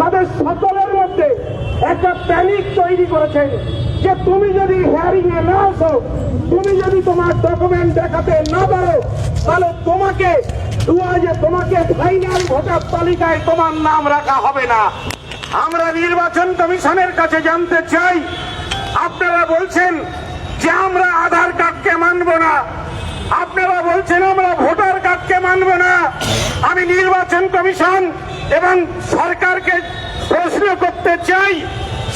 তাদের সকলের মধ্যে একটা প্যানিক তৈরি করেছেন যে তুমি যদি হিয়ারিং এ না আসো, তুমি যদি তোমার ডকুমেন্ট দেখাতে না পারো, তাহলে তোমাকে দুয়াজে তোমাকে ফাইনাল ভোটার তালিকায় তোমার নাম রাখা হবে না। আমরা নির্বাচন কমিশনের কাছে জানতে চাই, আপনারা বলছেন যে আমরা আধার কার্ডকে মানব না। আপনারা বলছেন আমরা ভোটার কার্ডকে মানব না। আমি নির্বাচন কমিশন এবং সরকারকে প্রশ্ন করতে চাই,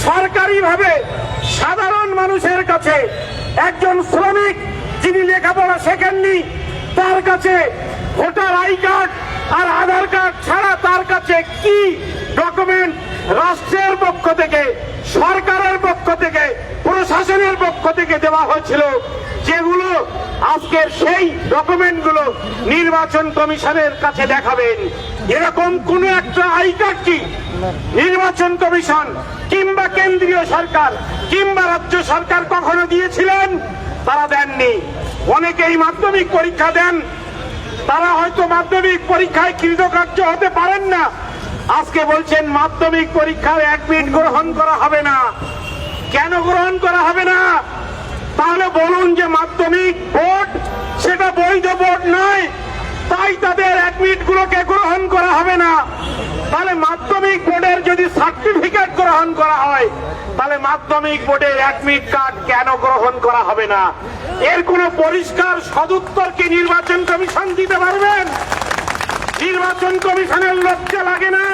সরকারিভাবে সাধারণ মানুষের কাছে একজন শ্রমিক যিনি লেখাপড়া শেখেননি, তার কাছে ভোটার আই কার্ড আর আধার কার্ড ছাড়া তার কাছে কি ডকুমেন্ট রাষ্ট্রের পক্ষ থেকে, সরকারের পক্ষ থেকে, প্রশাসনের পক্ষ থেকে দেওয়া হয়েছিল? যেগুলো আজকের সেই ডকুমেন্টগুলো নির্বাচন কমিশনের কাছে দেখাবেন। এরকম কোন একটা আই কি নির্বাচন কমিশন কিংবা কেন্দ্রীয় সরকার কিংবা রাজ্য সরকার কখনো দিয়েছিলেন? তারা দেননি। অনেকেই মাধ্যমিক পরীক্ষা দেন। তারা হয়তো মাধ্যমিক পরীক্ষায় কৃতকার্য হতে পারেন না। আজকে বলছেন মাধ্যমিক পরীক্ষার অ্যাডমিট গ্রহণ করা হবে না। কেন গ্রহণ করা হবে না? তাহলে বলুন যে মাধ্যমিক বোর্ড, সেটা বৈধ বোর্ড নয়। তাই তাদের অ্যাডমিট গুলোকে গ্রহণ করা হবে না। তাহলে মাধ্যমিক বোর্ডের যদি সার্টিফিকেট গ্রহণ করা হয়, তাহলে মাধ্যমিক বোর্ডের অ্যাডমিট কার্ড কেন গ্রহণ করা হবে না? এর কোনো পরিষ্কার সদুত্তর কি নির্বাচন কমিশন দিতে পারবেন? নির্বাচন কমিশনের লজ্জা লাগে না।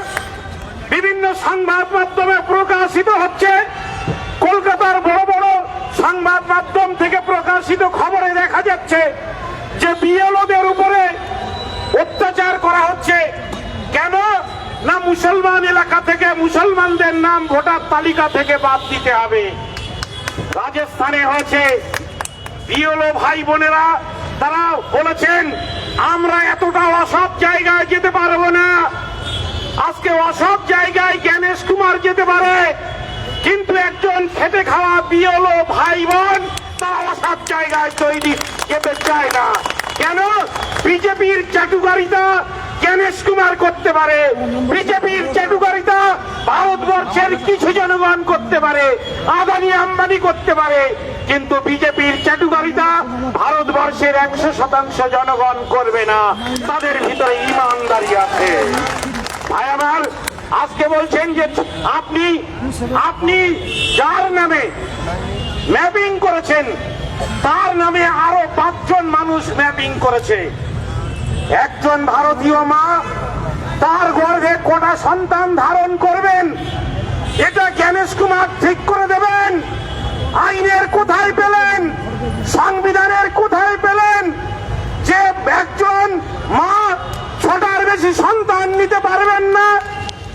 বিভিন্ন সংবাদ মাধ্যমে প্রকাশিত হচ্ছে, কলকাতার বড় সংবাদ মাধ্যম থেকে প্রকাশিত খবরে দেখা যাচ্ছে যে বিএলওদের উপরে অত্যাচার করা হচ্ছে। কেন? না মুসলমান এলাকা থেকে মুসলমানদের নাম ভোটার তালিকা থেকে বাদ দিতে হবে। রাজস্থানে হয়েছে। বিএলও ভাই বোনেরা, তারা বলেছেন, আমরা এতটা অসৎ জায়গায় যেতে পারব না। আজকে অসৎ জায়গায় জ্ঞানেশ কুমার যেতে পারে। কিন্তু একজন খেটে খাওয়া বিএলও ভাই বোন তারা অসৎ জায়গায় তৈরি যেতে চায় না। কেন? বিজেপির চাটুকারিতা জ্ঞানেশ কুমার করতে পারে। বিজেপির চাটুকারিতা ভারতবর্ষের কিছু জনগণ করতে পারে, আদানি আম্বানি করতে পারে। কিন্তু বিজেপির চাটুকারিতা ভারতবর্ষের একশো শতাংশ জনগণ করবে না। তাদের ভিতরে ইমানদারি আছে। ভাই আমার আজকে বলছেন যে আপনি আপনি যার নামে ম্যাপিং করেছেন, তার নামে আরও পাঁচজন মানুষ ম্যাপিং করেছে। একজন ভারতীয় মা, তার গর্ভে কটা সন্তান ধারণ করবেন? এটা জ্ঞানেশ কুমার ঠিক করে দেবেন? আইনের কোথায় পেলেন? সংবিধানের কোথায় পেলেন যে একজন মা ছটার বেশি সন্তান নিতে পারবেন না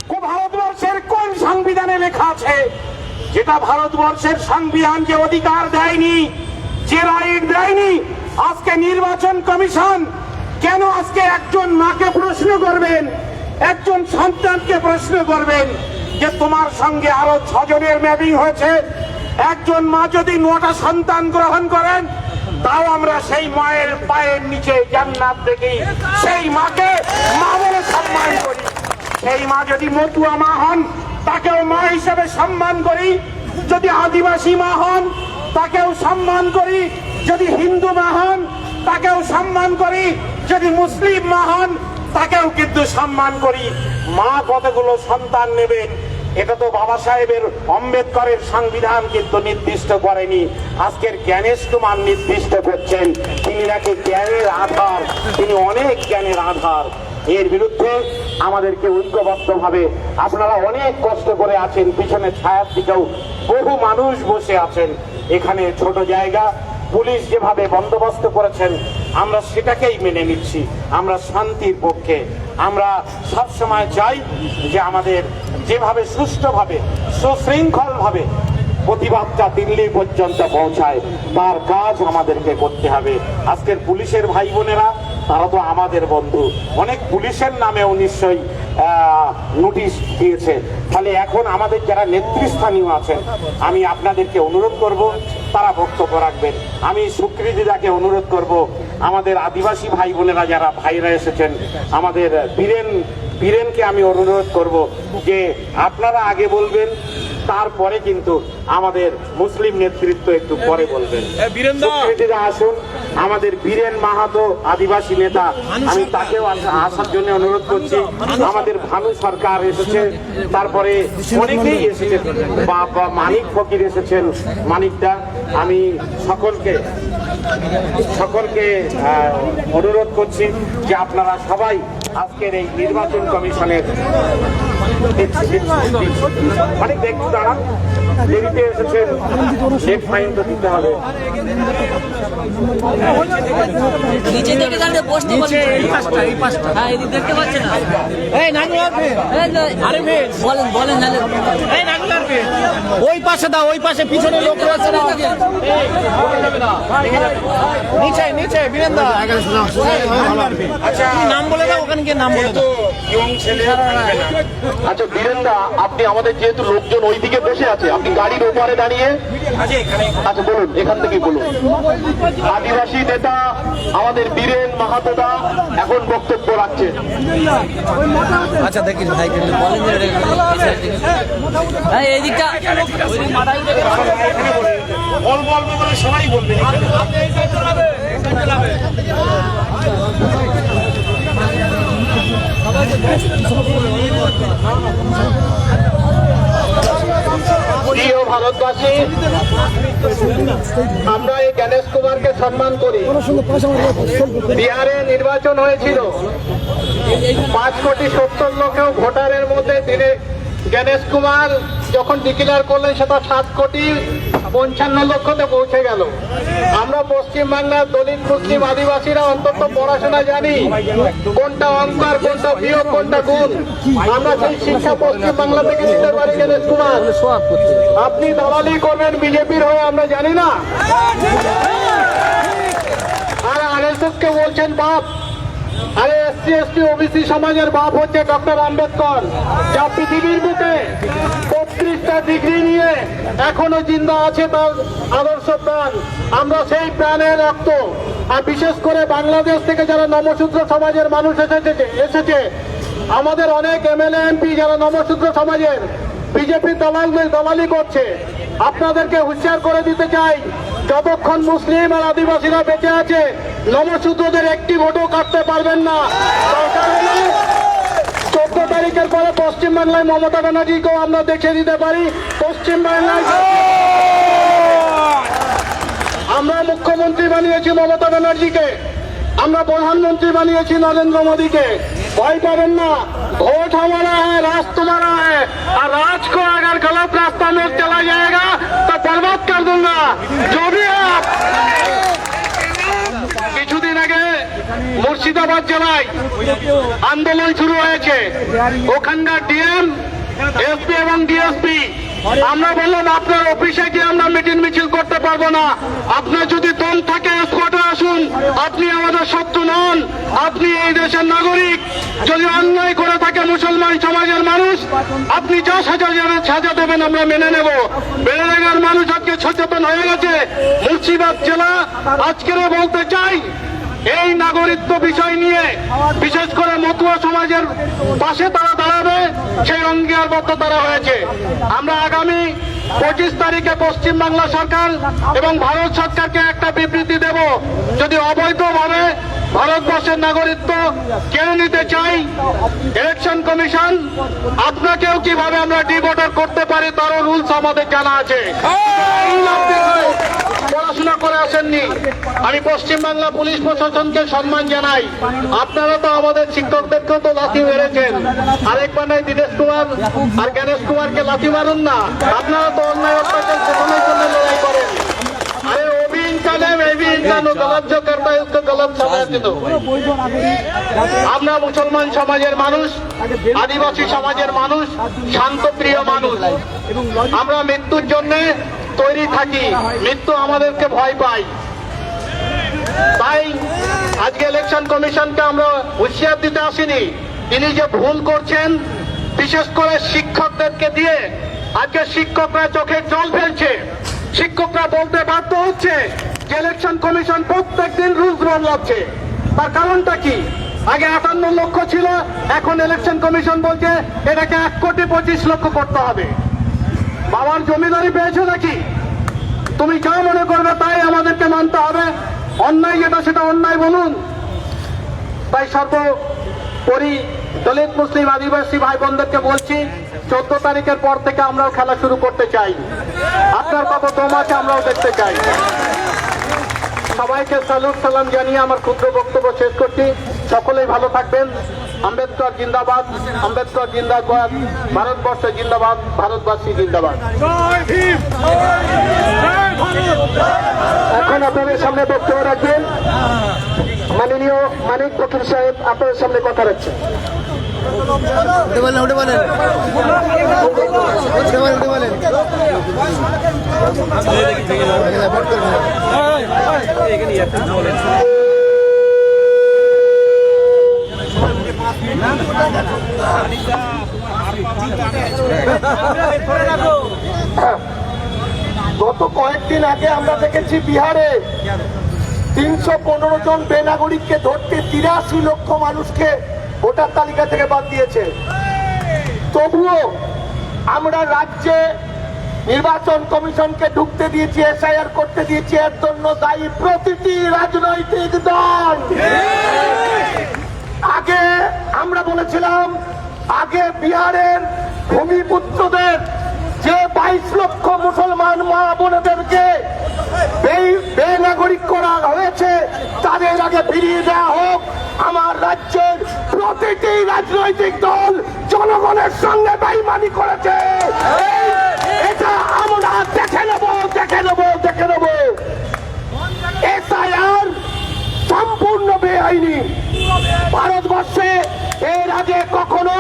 কো- ভারতবর্ষের কোন সংবিধানে লেখা আছে যেটা ভারতবর্ষের সংবিধান যে অধিকার দেয়নি, যে রাইট দেয়নি, আজকে নির্বাচন কমিশন কেন আজকে একজন মাকে প্রশ্ন করবেন, একজন সন্তানকে প্রশ্ন করবেন যে তোমার সঙ্গে আরও ছজনের ম্যাপিং হয়েছে, একজন মা যদি নটা সন্তান গ্রহণ করেন, তাও আমরা সেই মায়ের পায়ের নিচে জান্নাত দেখি। সেই মাকে মা বলে সম্মান করি। সেই মা যদি মতুয়া মা হন, তাকেও মা হিসেবে সম্মান করি। যদি আদিবাসী মা হন, তাকেও সম্মান করি। যদি হিন্দু মা হন, তাকেও সম্মান করি। যদি মুসলিম মা হন, তাকেও কিন্তু সম্মান করি। মা কতগুলো সন্তান নেবেন, এটা তো বাবা সাহেবের আম্বেদকরের সংবিধান কিন্তু নির্দিষ্ট করেনি। আজকের জ্ঞানেশ কুমার নির্দিষ্ট করছেন, তিনি নাকি জ্ঞানের আধার, তিনি অনেক জ্ঞানের আধার। এর বিরুদ্ধে আমাদেরকে ঐক্যবদ্ধভাবে আপনারা অনেক কষ্ট করে আছেন, পিছনে ছায়ার দিকেও বহু মানুষ বসে আছেন। এখানে ছোট জায়গা, পুলিশ যেভাবে বন্দোবস্ত করেছেন, আমরা সেটাকেই মেনে নিচ্ছি। আমরা শান্তির পক্ষে। আমরা সব সময় চাই যে আমাদের যেভাবে সুষ্ঠুভাবে, সুশৃঙ্খলভাবে প্রতিবাদটা দিল্লি পর্যন্ত পৌঁছায়। তার কাজ আমাদেরকে করতে হবে। আজকের পুলিশের ভাই বোনেরা তারা তো আমাদের বন্ধু। অনেক পুলিশের নামেও নিশ্চয়ই নোটিশ দিয়েছে। তাহলে এখন আমাদের যারা নেতৃস্থানীয় আছেন, আমি আপনাদেরকে অনুরোধ করব, তারা বক্তব্য রাখবেন। আমি সুকৃতিদাকে অনুরোধ করব, আমাদের আদিবাসী ভাই বোনেরা যারা, ভাইরা এসেছেন, আমাদের বীরেন, বীরেনকে আমি অনুরোধ করব যে আপনারা আগে বলবেন তারপরে কিন্তু আমাদের মুসলিম নেতৃত্ব একটু পরে বলবেন। আসুন। আমাদের বীরেন মাহাতো আদিবাসী নেতা আমি তাকেও আসা- আসার জন্য অনুরোধ করছি। আমাদের ভানু সরকার এসেছে তারপরে অনেকেই এসেছেন বা মানিক ফকির এসেছেন মানিকদা। আমি সকলকে সকলকে অনুরোধ করছি যে আপনারা সবাই আজকের এই নির্বাচন কমিশনের অনেক দেখতে দাঁড়ান দেরিতে এসেছেন ফাইন তো দিতে হবে। নিচে থেকে দাঁড়িয়ে বসতে বলছে হ্যাঁ এদিক দেখতে পাচ্ছে না। এই না, বলেন বলেন নাহলে ওই পাশে দাও ওই পাশে পিছনে লোক রয়েছে না। নিচে নিচে বীরেন্দা আচ্ছা নাম বলে দাও ওখানে গিয়ে নাম বলে দাও। ছেলে থাকবে না। আচ্ছা বীরেন্দা আপনি আমাদের যেহেতু লোকজন ওইদিকে বসে আছে আপনি গাড়ির ওপারে দাঁড়িয়ে আচ্ছা বলুন এখান থেকে বলুন। আদিবাসী নেতা আমাদের বীরেন মাহাতোদা এখন বক্তব্য রাখছেন। আচ্ছা দেখিস ভাই বলেন এই। হ্যাঁ এইদিকটা ওইদিক মাথায় উঠে গেছে। অল্প অল্প করে সবাই বলবেন প্রিয় ভারতবাসী, আমরা এই গণেশ কুমারকে সম্মান করি। বিহারে নির্বাচন হয়েছিল। পাঁচ কোটি সত্তর লক্ষেও ভোটারের মধ্যে তিনি গণেশ কুমার যখন ডিক্লেয়ার করলেন, সেটা সাত কোটি পঞ্চান্ন লক্ষতে পৌঁছে গেল। আমরা পশ্চিম বাংলার দলিত মুসলিম আদিবাসীরা অন্তত পড়াশোনা জানি কোনটা অঙ্ক আর কোনটা বিয়োগ কোনটা গুণ। আমরা সেই শিক্ষা পশ্চিম বাংলা থেকে নিতে পারি গণেশ কুমার আপনি দালালি করবেন বিজেপির হয়ে, আমরা জানি না। আর আরএসএস কে বলছেন বাপ। আরে এসসি, এসটি, ওবিসি সমাজের বাপ হচ্ছে ডক্টর আম্বেদকর। যা পৃথিবীর বুকে বত্রিশটা ডিগ্রি নিয়ে এখনও জিন্দা আছে তার আদর্শ প্রাণ। আমরা সেই প্রাণের রক্ত। আর বিশেষ করে বাংলাদেশ থেকে যারা নমশূদ্র সমাজের মানুষ এসেছে এসেছে, আমাদের অনেক এমএলএ, এমপি যারা নমশূদ্র সমাজের বিজেপি দালাল দালালি করছে, আপনাদেরকে হুঁশিয়ার করে দিতে চাই, যতক্ষণ মুসলিম আর আদিবাসীরা বেঁচে আছে নমশূদ্রদের একটি ভোটও কাটতে পারবেন না। তারিখের পরে পশ্চিমবাংলায় মমতা ব্যানার্জিকেও আমরা দেখিয়ে দিতে পারি পশ্চিমবাংলায় আমরা মুখ্যমন্ত্রী বানিয়েছি মমতা ব্যানার্জিকে আমরা প্রধানমন্ত্রী বানিয়েছি নরেন্দ্র মোদীকে ভয় পাবেন না ভোট हमारा है राज तुम्हारा है और राज को अगर गलत रास्ता में चला जाएगा तो बर्बाद कर दूंगा जो भी है आप কিছুদিন আগে মুর্শিদাবাদ জেলায় আন্দোলন শুরু হয়েছে। ওখানকার ডিএম, এসপি এবং ডিএসপি, আমরা বললাম, আপনার অফিসে গিয়ে আমরা মিটিং মিছিল করতে পারব না। আপনার যদি দম থাকে স্পটে আসুন। আপনি আমাদের শত্রু নন। আপনি এই দেশের নাগরিক। যদি অন্যায় করে থাকে মুসলমান সমাজের মানুষ, আপনি যা সাজা যাবেন সাজা দেবেন, আমরা মেনে নেব। বেড়েগার মানুষ আজকে সচেতন হয়ে গেছে। মুর্শিদাবাদ জেলা আজকের বলতে চাই এই নাগরিকত্ব বিষয় নিয়ে, বিশেষ করে মতুয়া সমাজের পাশে তারা দাঁড়াবে, সেই অঙ্গীকারবদ্ধ তারা হয়েছে। আমরা আগামী পঁচিশ তারিখে পশ্চিম বাংলা সরকার এবং ভারত সরকারকে একটা বিবৃতি দেব। যদি অবৈধভাবে ভারতবর্ষের নাগরিকত্ব কেড়ে নিতে চাই ইলেকশন কমিশন আপনাকেও কীভাবে আমরা ডিভোটার করতে পারি তারও রুলস আমাদের জানা আছে। পড়াশোনা করে আসেননি। আমি পশ্চিমবাংলা পুলিশ প্রশাসনকে সম্মান জানাই। আপনারা তো আমাদের শিক্ষকদেরকেও তো লাথি মেরেছেন। আরেকবার মানে দীনেশ কুমার আর গণেশ কুমারকে লাথি মারুন না। আপনারা তো অন্যায় অত্যাচার জন্য লড়াই করেন। আরে এবি আমরা মুসলমান সমাজের মানুষ, আদিবাসী সমাজের মানুষ শান্তপ্রিয় মানুষ। আমরা মৃত্যুর জন্য তৈরি থাকি, মৃত্যু আমাদেরকে ভয় পায়। তাই আজকে ইলেকশন কমিশনকে আমরা হুঁশিয়ার দিতে আসিনি। তিনি যে ভুল করছেন, বিশেষ করে শিক্ষকদেরকে দিয়ে, আজকে শিক্ষকরা চোখে জল ফেলছে। শিক্ষকরা বলতে বাধ্য হচ্ছে যে ইলেকশন কমিশন প্রত্যেক দিন রুলস বদলাচ্ছে। তার কারণটা কি? আগে আটান্ন লক্ষ ছিল, এখন ইলেকশন কমিশন বলছে এটাকে এক কোটি পঁচিশ লক্ষ করতে হবে। বাবার জমিদারি পেয়েছ নাকি? তুমি যা মনে করবে তাই আমাদেরকে মানতে হবে। অন্যায় যেটা সেটা অন্যায় বলুন। তাই সর্বোপরি দলিত মুসলিম আদিবাসী ভাই বোনদেরকে বলছি, চোদ্দ তারিখের পর থেকে আমরাও খেলা শুরু করতে চাই। আপনার কত তোমাকে আমরাও দেখতে চাই। সবাইকে স্যালুট সালাম জানিয়ে আমার ক্ষুদ্র বক্তব্য শেষ করছি। সকলেই ভালো থাকবেন। আম্বেদকর জিন্দাবাদ আম্বেদকর জিন্দাবাদ ভারতবর্ষ জিন্দাবাদ ভারতবাসী জিন্দাবাদ। এখন আপনাদের সামনে বক্তব্য রাখবেন। মাননীয় মানিক ফকির সাহেব আপনাদের সামনে কথা রাখছেন। উঠে বলেন উঠে বলেন। উঠে বলেন উঠে বলেন। গত কয়েকদিন আগে আমরা দেখেছি বিহারে তিনশো পনেরো জন বেনাগরিককে ধরতে তিরাশি লক্ষ মানুষকে ভোটার তালিকা থেকে বাদ দিয়েছে। তবুও আমরা রাজ্যে নির্বাচন কমিশনকে ঢুকতে দিয়েছি, এসআইআর করতে দিয়েছি, এর জন্য দায়ী প্রতিটি রাজনৈতিক দল। আগে আমরা বলেছিলাম, আগে বিহারের ভূমিপুত্রদের যে বাইশ লক্ষ মুসলমান মা বোনেদেরকে বেনাগরিক করা হয়েছে, তাদের আগে ফিরিয়ে দেওয়া হোক। আমার রাজ্যের প্রতিটি রাজনৈতিক দল জনগণের সঙ্গে বেইমানি করেছে। এটা আমরা দেখে নেব দেখে নেব দেখে নেব। এসআইআর সম্পূর্ণ বেআইনি। ভারতবর্ষে এর আগে কখনো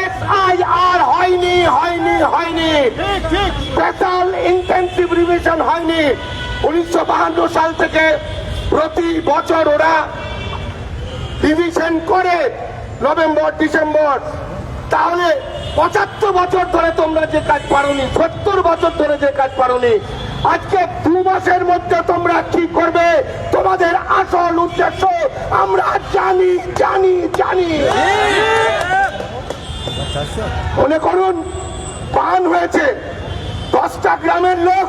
এসআইআর হয়নি হয়নি হয়নি। স্পেশাল ইন্টেন্সিভ রিভিশন হয়নি। উনিশশো সাল থেকে প্রতি বছর ওরা ডিভিশন করে নভেম্বর, ডিসেম্বর। তাহলে পঁচাত্তর বছর ধরে তোমরা যে কাজ পারোনি, সত্তর বছর ধরে যে কাজ পারোনি আজকে দু মাসের মধ্যে তোমরা কি করবে? তোমাদের আসল উদ্দেশ্য আমরা জানি জানি জানি। মনে করুন পান হয়েছে। দশটা গ্রামের লোক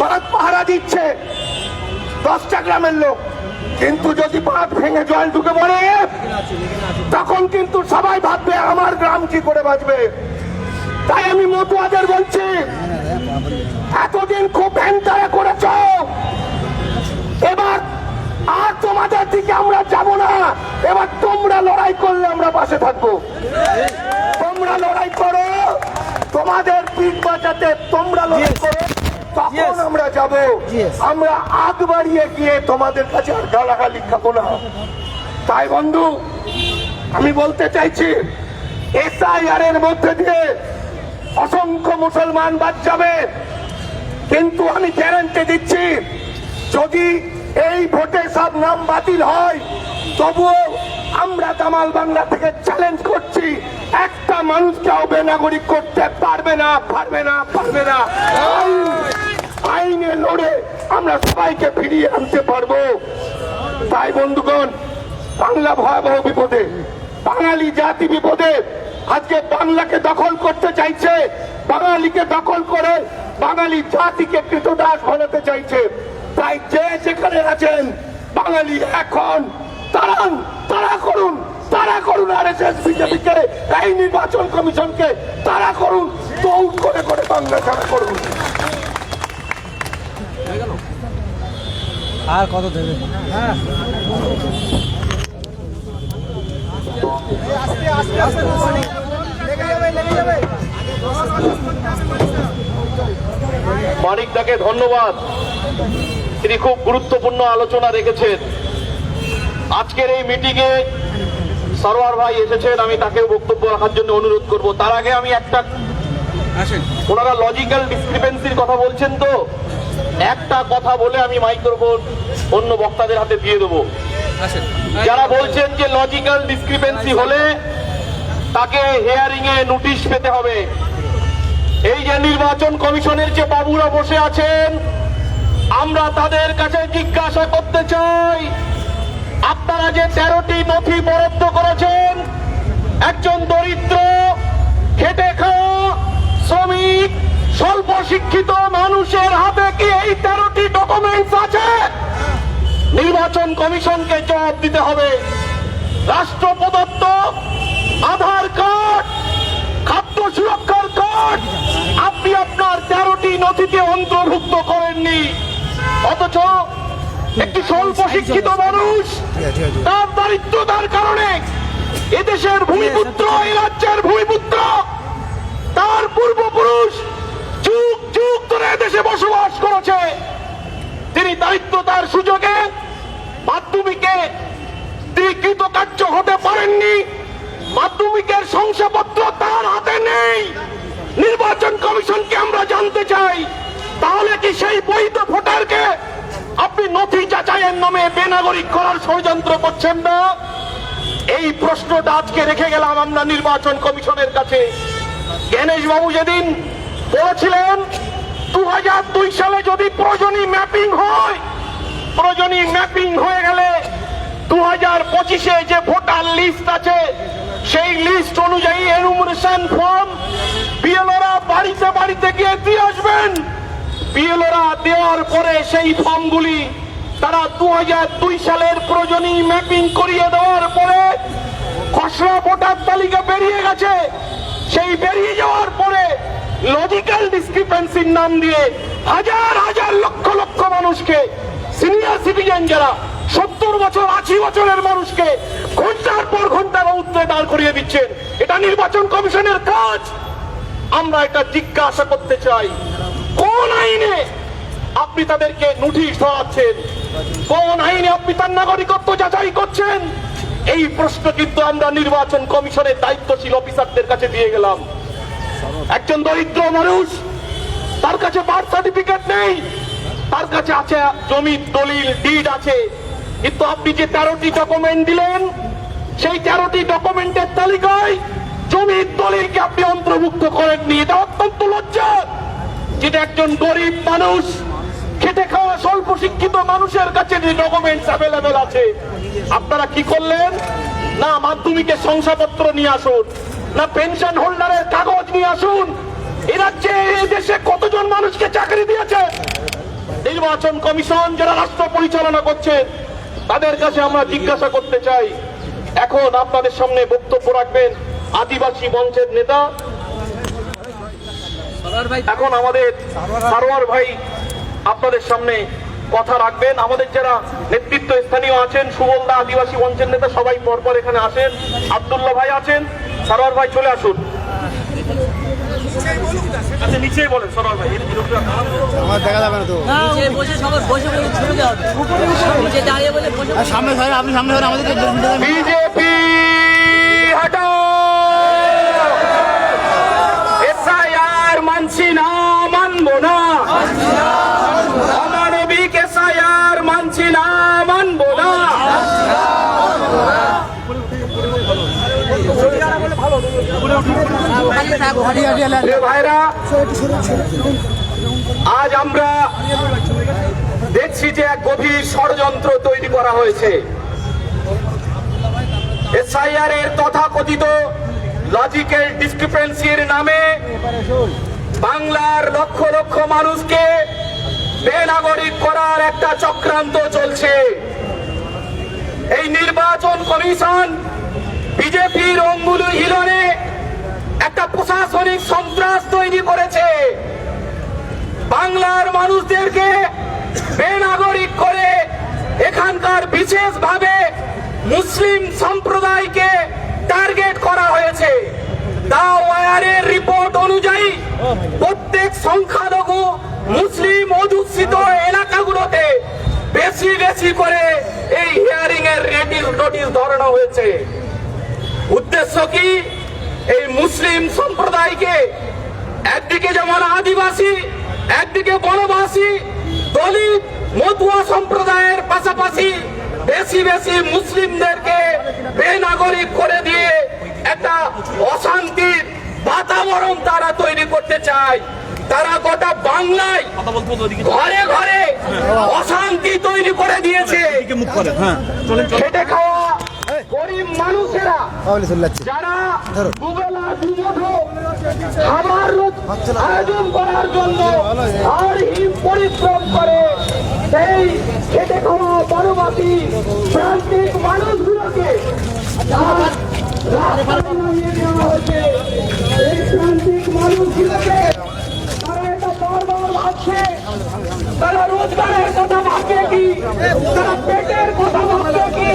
বাদ পাহারা দিচ্ছে। দশটা গ্রামের লোক। কিন্তু যদি বাঁধ ভেঙে জল ঢুকে পড়ে, তখন কিন্তু সবাই ভাববে, আমার গ্রাম কি করে বাঁচবে? তাই আমি মতুয়াদের বলছি এতদিন খুব ভ্যানতারা করেছ। এবার আর তোমাদের দিকে আমরা যাব না। এবার তোমরা লড়াই করলে আমরা পাশে থাকব। তোমরা লড়াই করো। তোমাদের পিঠ বাঁচাতে তোমরা লড়াই করো। তখন আমরা যাব। আমরা আগ বাড়িয়ে গিয়ে তোমাদের কাছে আর গালাগালি খাব না। তাই বন্ধু আমি বলতে চাইছি এসআইআর এর মধ্যে দিয়ে অসংখ্য মুসলমান বাদ যাবে। কিন্তু আমি গ্যারান্টি দিচ্ছি, যদি এই ভোটে সব নাম বাতিল হয়, তবুও আমরা দামাল বাংলা থেকে চ্যালেঞ্জ করছি। একটা মানুষকেও বেনাগরিক করতে পারবে না পারবে না পারবে না। আইনে লড়ে আমরা সবাইকে ফিরিয়ে আনতে পারব। তাই বন্ধুগণ, বাংলা ভয়াবহ বিপদে, বাঙালি জাতি বিপদে আজকে বাংলাকে দখল করতে চাইছে, বাঙালিকে দখল করে বাঙালি জাতিকে কৃতদাস বানাতে চাইছে। তাই যে যেখানে আছেন, বাঙালি এখন তারান তারা করুন তারা করুন আর এস এস বিজেপিকে, এই নির্বাচন কমিশনকে তারা করুন দৌড় করে করে বাংলা ছাড়া করুন। আর কত দেবে মানিকদাকে ধন্যবাদ। তিনি খুব গুরুত্বপূর্ণ আলোচনা রেখেছেন। আজকের এই মিটিংয়ে সরোয়ার ভাই এসেছেন আমি তাকে বক্তব্য রাখার জন্য অনুরোধ করব। তার আগে আমি একটা ওনারা লজিক্যাল ডিসক্রিপেন্সির কথা বলছেন তো? একটা কথা বলে আমি মাইক্রোফোন অন্য বক্তাদের হাতে দিয়ে দেবো। যারা বলছেন যে লজিক্যাল ডিসক্রিপেন্সি হলে তাকে হেয়ারিং এ নোটিশ পেতে হবে। এই যে নির্বাচন কমিশনের যে বাবুরা বসে আছেন, আমরা তাদের কাছে জিজ্ঞাসা করতে চাই, আপনারা যে তেরোটি নথি বরাদ্দ করেছেন, একজন দরিদ্র, খেটে খাওয়া শ্রমিক, স্বল্প শিক্ষিত মানুষের হাতে কি এই তেরোটি ডকুমেন্টস আছে? নির্বাচন কমিশনকে জবাব দিতে হবে। রাষ্ট্র প্রদত্ত আধার কার্ড, খাদ্য সুরক্ষার কার্ড, আপনি আপনার তেরোটি নথিতে অন্তর্ভুক্ত করেননি। অথচ একটি স্বল্প শিক্ষিত মানুষ, তার দারিদ্রতার কারণে এদেশের ভূমিপুত্র, এই রাজ্যের ভূমিপুত্র, তার পূর্বপুরুষ যুগ যুগ ধরে দেশে বসবাস করেছে। তিনি দারিদ্রতার সুযোগে মাধ্যমিকে তিনি কৃতকার্য হতে পারেননি। মাধ্যমিকের শংসাপত্র তার হাতে নেই। নির্বাচন কমিশনকে আমরা জানতে চাই। তাহলে কি সেই বৈধ ভোটারকে আপনি নথি যাচাইয়ের নামে বেনাগরিক করার ষড়যন্ত্র করছেন না? এই প্রশ্নটা আজকে রেখে গেলাম আমরা নির্বাচন কমিশনের কাছে। জ্ঞানেশ বাবু যেদিন বলেছিলেন দু সালে যদি প্রয়োজনীয় ম্যাপিং হয় প্রয়োজনীয় ম্যাপিং হয়ে গেলে দু হাজার পঁচিশে যে ভোটার লিস্ট আছে, সেই লিস্ট অনুযায়ী এনুমারেশন ফর্ম বিএলওরা বাড়িতে বাড়িতে গিয়ে দিয়ে আসবেন। বিএলওরা দেওয়ার পরে সেই ফর্মগুলি তারা দু হাজার দুই সালের প্রয়োজনীয় ম্যাপিং করিয়ে দেওয়ার পরে খসড়া ভোটার তালিকা বেরিয়ে গেছে। সেই বেরিয়ে যাওয়ার পরে লজিক্যাল ডিসক্রিপেন্সির নাম দিয়ে হাজার হাজার লক্ষ লক্ষ মানুষকে সিনিয়র সিটিজেন যারা সত্তর বছর, আশি বছরের মানুষকে ঘণ্টার পর ঘণ্টা রৌদ্রে দাঁড় করিয়ে দিচ্ছেন এটা নির্বাচন কমিশনের কাজ। আমরা এটা জিজ্ঞাসা করতে চাই, কোন আইনে আপনি তাদেরকে নোটিশ ধরাচ্ছেন কোন আইনে আপনি তার নাগরিকত্ব যাচাই করছেন? এই প্রশ্ন কিন্তু আমরা নির্বাচন কমিশনের দায়িত্বশীল অফিসারদের কাছে দিয়ে গেলাম। একজন দরিদ্র মানুষ, তার কাছে বার্থ সার্টিফিকেট নেই। তার কাছে আছে জমির দলিল, ডিড আছে। কিন্তু আপনি যে তেরোটি ডকুমেন্ট দিলেন, সেই তেরোটি ডকুমেন্টের তালিকায় জমির দলিলকে আপনি অন্তর্ভুক্ত করেননি। এটা অত্যন্ত লজ্জার। যেটা একজন গরিব মানুষ খেটে খাওয়া স্বল্প শিক্ষিত মানুষের কাছে যে ডকুমেন্টস অ্যাভেলেবেল আছে, আপনারা কি করলেন? না মাধ্যমিকের শংসাপত্র নিয়ে আসুন, না পেনশন হোল্ডারের কাগজ নিয়ে আসুন। এ রাজ্যে এই দেশে কতজন মানুষকে চাকরি দিয়েছে নির্বাচন কমিশন যারা রাষ্ট্র পরিচালনা করছে, তাদের কাছে আমরা জিজ্ঞাসা করতে চাই। এখন আপনাদের সামনে বক্তব্য রাখবেন আদিবাসী মঞ্চের নেতা। এখন আমাদের সারোয়ার ভাই আপনাদের সামনে কথা রাখবেন। আমাদের যারা নেতৃত্ব স্থানীয় আছেন সুবলদা আদিবাসী মঞ্চের নেতা সবাই পরপর এখানে আসেন। আব্দুল্লাহ ভাই আছেন। সারোয়ার ভাই চলে আসুন। আচ্ছা নিচেই বলেন সরোয়ার ভাই আমার দেখা যাবে না তো। নিচে বসে সবার বসে বসে ছুটে যাওয়া নিচে দাঁড়িয়ে বলে সামনে ধরে আপনি সামনে ধরে আমাদের বিজেপি হটাও! এসআইআর মানছি না। আজ আমরা দেখছি যে এক গভীর ষড়যন্ত্র তৈরি করা হয়েছে। এসআইআর এর তথাকথিত লজিক্যাল ডিসক্রিপেন্সির নামে বাংলার লক্ষ লক্ষ মানুষকে বেনাগরিক করার একটা চক্রান্ত চলছে। এই নির্বাচন কমিশন বিজেপির অঙ্গুল হিলনে একটা প্রশাসনিক সন্ত্রাস তৈরি করেছে। বাংলার মানুষদেরকে বেনাগরিক করে এখানকার বিশেষভাবে মুসলিম সম্প্রদায়কে টার্গেট করা হয়েছে। দা ওয়ারের রিপোর্ট অনুযায়ী প্রত্যেক সংখ্যালঘু মুসলিম অধ্যুষিত এলাকাগুলোতে বেশি বেশি করে এই হিয়ারিং এর নোটিশ ধরানো হয়েছে। উদ্দেশ্য কি? এই মুসলিম সম্প্রদায়কে একদিকে যেমন আদিবাসী একদিকে বনবাসী দলিত মতুয়া সম্প্রদায়ের পাশাপাশি বেশি বেশি মুসলিমদেরকে বেনাগরিক করে দিয়ে একটা অশান্তির বাতাবরণ তারা তৈরি করতে চায়। তারা গোটা বাংলায় ঘরে ঘরে অশান্তি তৈরি করে দিয়েছে। খেটে খাওয়া গরিব মানুষেরা যারা দুবেলা দুমুঠো খাবার আয়োজন করার জন্য আর পরিশ্রম করে সেই খেটে খাওয়া বনবাসী প্রান্তিক মানুষগুলোকে রাস্তায় নামিয়ে দেওয়া হয়েছে। এই প্রান্তিক মানুষগুলোকে তারা এটা বারবার ভাবছে। তারা রোজগারের কথা ভাববে কি? তারা পেটের কথা ভাববে কি?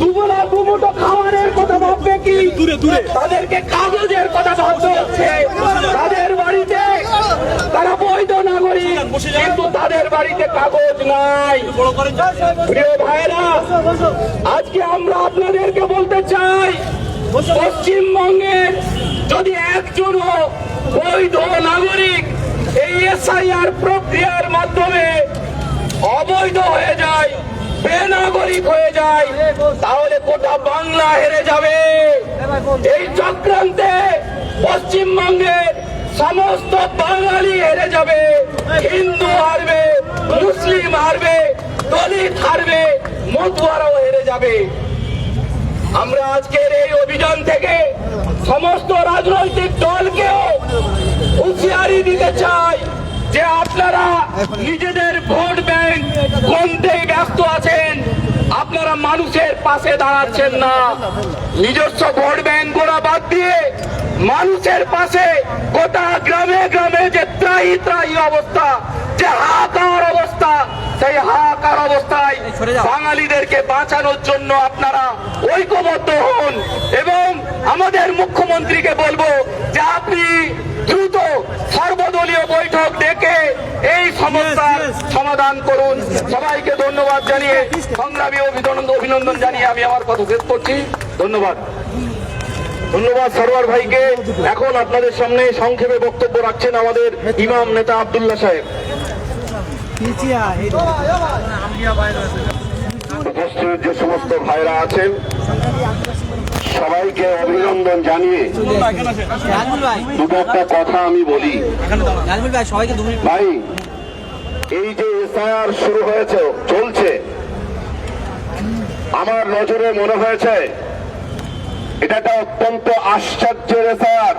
দুবেলা দুমুটো খাবারের কথা ভাববে কি? দূরে দূরে। তাদেরকে কাগজের কথা ভাবতে হচ্ছে। তাদের বাড়িতে তারা বৈধ নাগরিক কিন্তু তাদের বাড়িতে কাগজ নাই। প্রিয় ভাইরা আজকে আমরা আপনাদেরকে বলতে চাই পশ্চিমবঙ্গের যদি একজনও বৈধ নাগরিক এই এসআইআর প্রক্রিয়ার মাধ্যমে অবৈধ হয়ে যায়, বেনাগরিক হয়ে যায়, তাহলে গোটা বাংলা হেরে যাবে। এই চক্রান্তে পশ্চিমবঙ্গের সমস্ত বাঙালি হেরে যাবে। হিন্দু হারবে, মুসলিম হারবে, দলিত হারবে, মতুয়ারাও হেরে যাবে। আমরা আজকের এই অভিযান থেকে সমস্ত রাজনৈতিক দলকেও হুঁশিয়ারি দিতে চাই যে আপনারা নিজেদের ভোট ব্যাংক কমতেই ব্যস্ত আছেন, আপনারা মানুষের পাশে দাঁড়াচ্ছেন না। নিজস্ব ভোট ব্যাংক গোড়া বাদ দিয়ে মানুষের পাশে গোটা গ্রামে গ্রামে যে ত্রাহি ত্রাহি অবস্থা, যে হাহাকার অবস্থা, সেই হাহাকার অবস্থায় বাঙালিদেরকে বাঁচানোর জন্য আপনারা ঐক্যবদ্ধ হন। এবং আমাদের মুখ্যমন্ত্রীকে বলব যে আপনি দ্রুত সর্বদলীয় বৈঠক ডেকে এই সমস্যার সমাধান করুন। সবাইকে ধন্যবাদ জানিয়ে সংগ্রামী অভিনন্দন অভিনন্দন জানিয়ে আমি আমার কথা শেষ করছি। ধন্যবাদ। ধন্যবাদ সরোয়ার ভাইকে। এখন আপনাদের সামনে সংক্ষেপে বক্তব্য রাখছেন আমাদের ইমাম নেতা আব্দুল্লাহ সাহেব। উপস্থিত যে সমস্ত ভাইরা আছেন সবাইকে অভিনন্দন জানিয়ে দুটো একটা কথা আমি বলি। ভাই, এই যে এসআইআর শুরু হয়েছে, চলছে। আমার নজরে মনে হয়েছে, এটা একটা অত্যন্ত আশ্চর্যের এসআইআর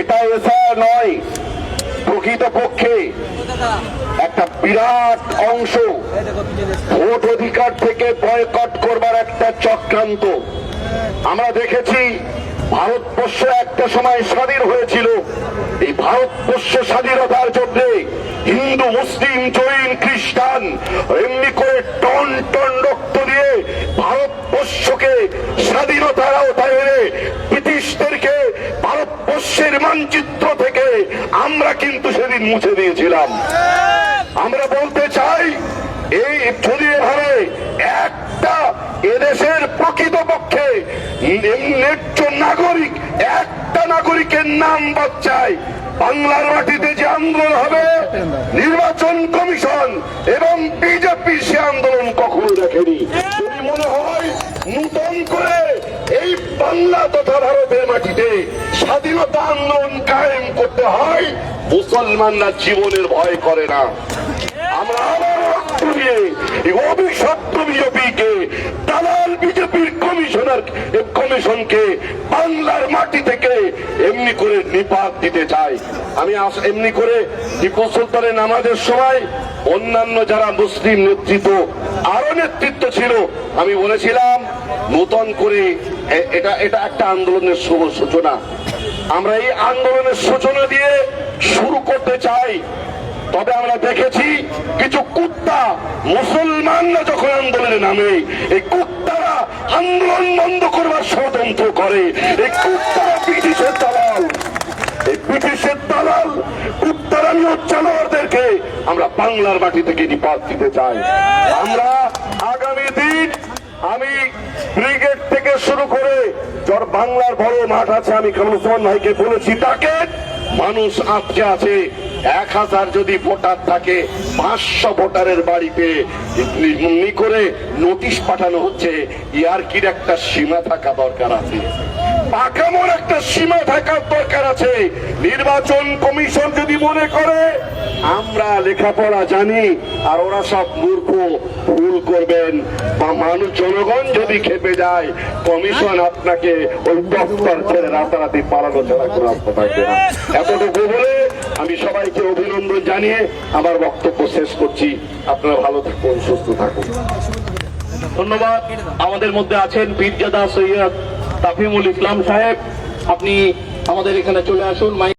এটা এসআইআর নয়, প্রকৃতপক্ষে একটা বিরাট অংশ। ভোট অধিকার থেকে বয়কট করবার একটা চক্রান্ত। আমরা দেখেছি ভারতবর্ষ একটা সময় স্বাধীন হয়েছিল। এই ভারতবর্ষ স্বাধীনতার জন্য হিন্দু, মুসলিম, জৈন, খ্রিস্টান এমনি করে টন টন রক্ত দিয়ে ভারতবর্ষকে স্বাধীনতার আওতায় এনে ব্রিটিশদেরকে ভারতবর্ষের মানচিত্র থেকে আমরা কিন্তু সেদিন মুছে দিয়েছিলাম। আমরা বলতে চাই, এই যদি একটা এদেশের প্রকৃতপক্ষে ন্যায্য নাগরিক, একটা নাগরিকের নাম বাচ্চায় বাংলার মাটিতে যে আন্দোলন হবে, নির্বাচন কমিশন এবং বিজেপি সে আন্দোলন কখনো দেখেনি। যদি মনে হয়, নূতন করে এই বাংলা তথা ভারতের মাটিতে স্বাধীনতা আন্দোলন কায়েম করতে হয়, মুসলমানরা জীবনের ভয় করে না। আমরা আবার দিয়ে এই অভিশপ্ত বিজেপিকে দালাল বিজেপির কমিশনার কমিশনকে বাংলার মাটি থেকে এমনি করে নিপাত দিতে চাই আমি এমনি করে টিপু সুলতানের নামাজের সময় অন্যান্য যারা মুসলিম নেতৃত্ব আরও নেতৃত্ব ছিল, আমি বলেছিলাম, নূতন করে এটা এটা একটা আন্দোলনের শুভ সূচনা। আমরা এই আন্দোলনের সূচনা দিয়ে শুরু করতে চাই। তবে আমরা দেখেছি কিছু কুত্তা মুসলমানরা যখন আন্দোলনে নামে, এই কুত্তারা আন্দোলন বন্ধ করবার ষড়যন্ত্র করে। এই কুত্তারা ব্রিটিশের দালাল। এই ব্রিটিশের দালাল কুত্তারানীয় জানোয়ারদেরকে আমরা বাংলার মাটি থেকে নিপাত দিতে চাই। আমরা আগামী দিন আমি ব্রিগেড থেকে শুরু করে যার বাংলার বড় মাঠ আছে, আমি কামরুল ওসমান ভাইকে বলেছি, তাকে মানুষ আটকে আছে। এক হাজার যদি ভোটার থাকে, পাঁচশো ভোটারের বাড়িতে করে নোটিশ পাঠানো হচ্ছে, ইয়ার কির একটা সীমা থাকা দরকার আছে? পাকামোর একটা সীমা থাকার দরকার আছে। নির্বাচন কমিশন যদি মনে করে, আমরা লেখাপড়া জানি আর ওরা সব মূর্খ, ভুল করবেন। বা মানুষ, জনগণ যদি খেপে যায়, কমিশন আপনাকে ওই দপ্তর ছেড়ে রাতারাতি পালানো ছাড়া কোনো রাস্তা থাকবে না। এতটুকু বলে আমি সবাইকে অভিনন্দন জানিয়ে আমার বক্তব্য শেষ করছি। আপনারা ভালো থাকুন, সুস্থ থাকুন। ধন্যবাদ। আমাদের মধ্যে আছেন পীরজাদা সৈয়দ। তাফিমুল ইসলাম সাহেব আপনি আমাদের এখানে চলে আসুন